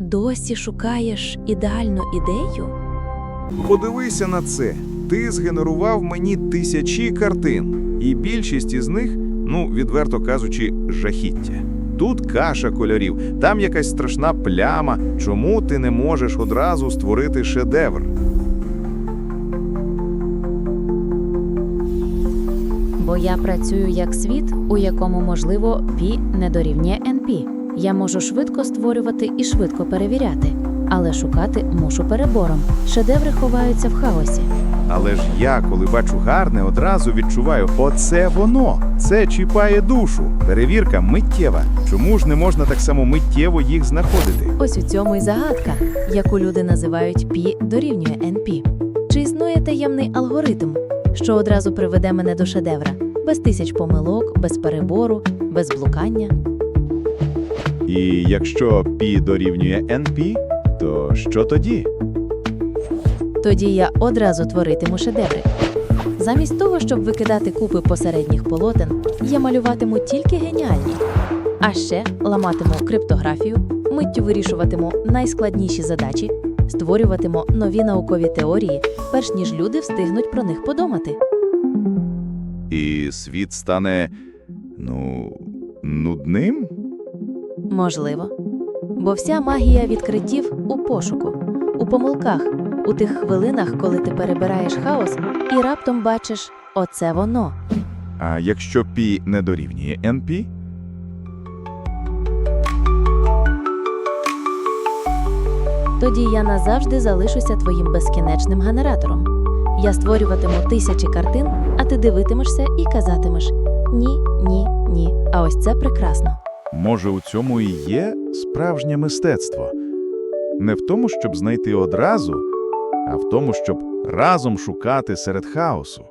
Досі шукаєш ідеальну ідею? Подивися на це. Ти згенерував мені тисячі картин, і більшість із них, ну, відверто кажучи, жахіття. Тут каша кольорів, там якась страшна пляма. Чому ти не можеш одразу створити шедевр? Бо я працюю як світ, у якому можливо пі не дорівнює NP. Я можу швидко створювати і швидко перевіряти, але шукати мушу перебором. Шедеври ховаються в хаосі. Але ж я, коли бачу гарне, одразу відчуваю, оце воно. Це чіпає душу. Перевірка миттєва. Чому ж не можна так само миттєво їх знаходити? Ось у цьому й загадка, яку люди називають пі дорівнює NP. Чи існує таємний алгоритм, що одразу приведе мене до шедевра, без тисяч помилок, без перебору, без блукання? І якщо π дорівнює NP, то що тоді? Тоді я одразу творитиму шедеври. Замість того, щоб викидати купи посередніх полотен, я малюватиму тільки геніальні. А ще ламатиму криптографію, миттю вирішуватиму найскладніші задачі, створюватиму нові наукові теорії, перш ніж люди встигнуть про них подумати. І світ стане, ну, нудним? Можливо. Бо вся магія відкриттів у пошуку, у помилках, у тих хвилинах, коли ти перебираєш хаос і раптом бачиш оце воно. А якщо π не дорівнює NP? Тоді я назавжди залишуся твоїм безкінечним генератором. Я створюватиму тисячі картин, а ти дивитимешся і казатимеш ні, ні, ні. А ось це прекрасно. Може, у цьому і є справжнє мистецтво? Не в тому, щоб знайти одразу, а в тому, щоб разом шукати серед хаосу.